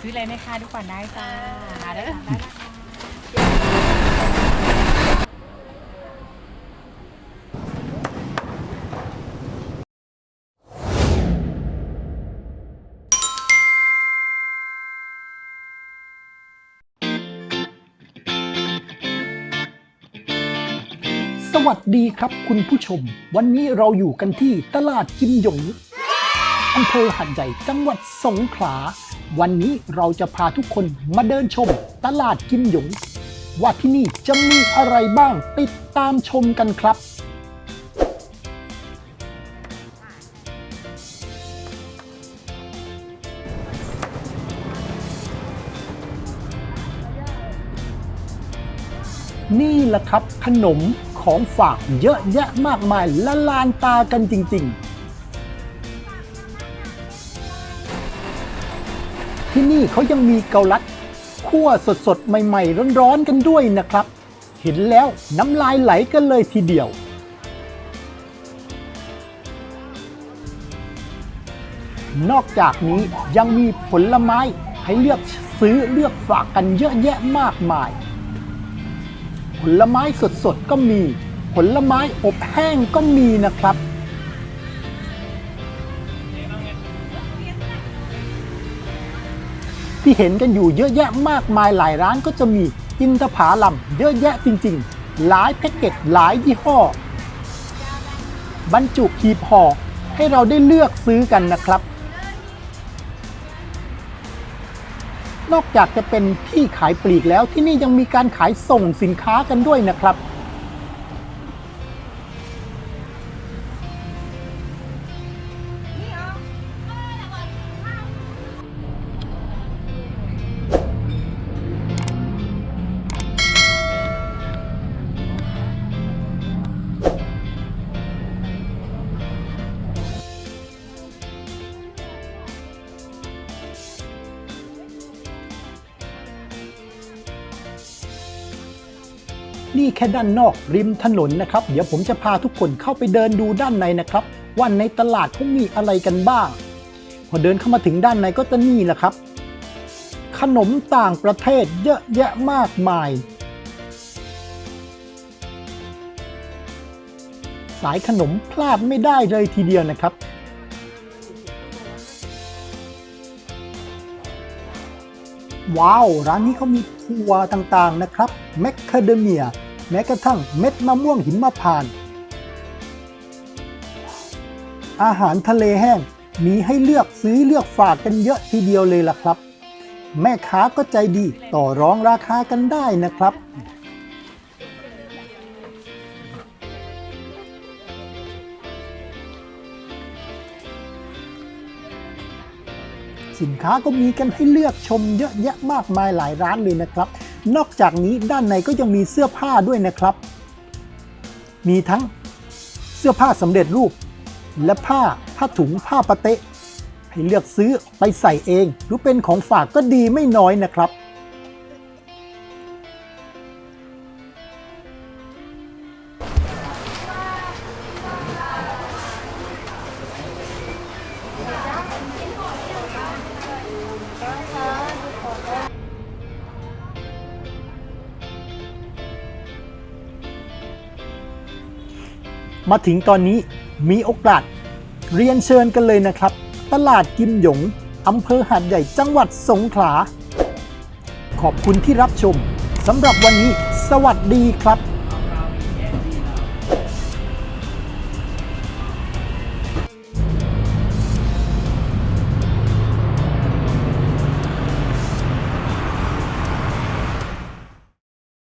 ซื้ออะไรไหมคะดูก่อนได้จ้าหาได้ทาได้นะคะสวัสดีครับคุณผู้ชม วันนี้เราอยู่กันที่ตลาดกิมหยงอำเภอหัดใหญ่จังหวัดสงขลา วันนี้เราจะพาทุกคนมาเดินชมตลาดกิมหยง ว่าที่นี่จะมีอะไรบ้างติดตามชมกันครับ นี่แหละครับขนมของฝากเยอะแยะมากมายละลานตากันจริง ๆ ที่นี่เขายังมีเกาลัดคั่วสดๆ ใหม่ๆ ร้อนๆ กันด้วยนะครับ เห็นแล้วน้ำลายไหลกันเลยทีเดียว นอกจากนี้ยังมีผลไม้ให้เลือกซื้อเลือกฝากกันเยอะแยะมากมาย ผลไม้สดๆ ก็มี ผลไม้อบแห้งก็มีนะครับ ที่เห็นกันอยู่เยอะแยะมากมายหลายร้านก็จะมีอินทผาลัมเยอะแยะจริงๆ หลายแพ็กเกจหลายยี่ห้อ บรรจุหีบห่อให้เราได้เลือกซื้อกันนะครับ นอกจากจะเป็นที่ขายปลีกแล้วที่นี่ยังมีการขายส่งสินค้ากันด้วยนะครับ นี่แค่ด้านนอกริมถนนนะครับ เดี๋ยวผมจะพาทุกคนเข้าไปเดินดูด้านในนะครับ ว่าในตลาดเขามีอะไรกันบ้าง พอเดินเข้ามาถึงด้านในก็จะนี่แหละครับ ขนมต่างประเทศเยอะแยะมากมาย สายขนมพลาดไม่ได้เลยทีเดียวนะครับว้าว ร้านนี้เขามี คั่วต่างๆนะครับแมคคาเดเมีย แม้กระทั่งเม็ดมะม่วงหิมพานต์อาหารทะเลแห้งมีให้เลือกซื้อเลือกฝากกันเยอะทีเดียวเลยล่ะครับ แม่ค้าก็ใจดีต่อรองราคากันได้นะครับ สินค้าก็มีกันให้เลือกชมเยอะแยะมากมายหลายร้านเลยนะครับ นอกจากนี้ด้านในก็ยังมีเสื้อผ้าด้วยนะครับ มีทั้งเสื้อผ้าสำเร็จรูป และผ้าผ้าถุงผ้าปะเตะให้เลือกซื้อไปใส่เอง หรือเป็นของฝากก็ดีไม่น้อยนะครับ มาถึงตอนนี้มีโอกาสเรียนเชิญกันเลยนะครับ ตลาดกิมหยงอำเภอหาดใหญ่จังหวัดสงขลา ขอบคุณที่รับชมสำหรับวันนี้ สวัสดีครับ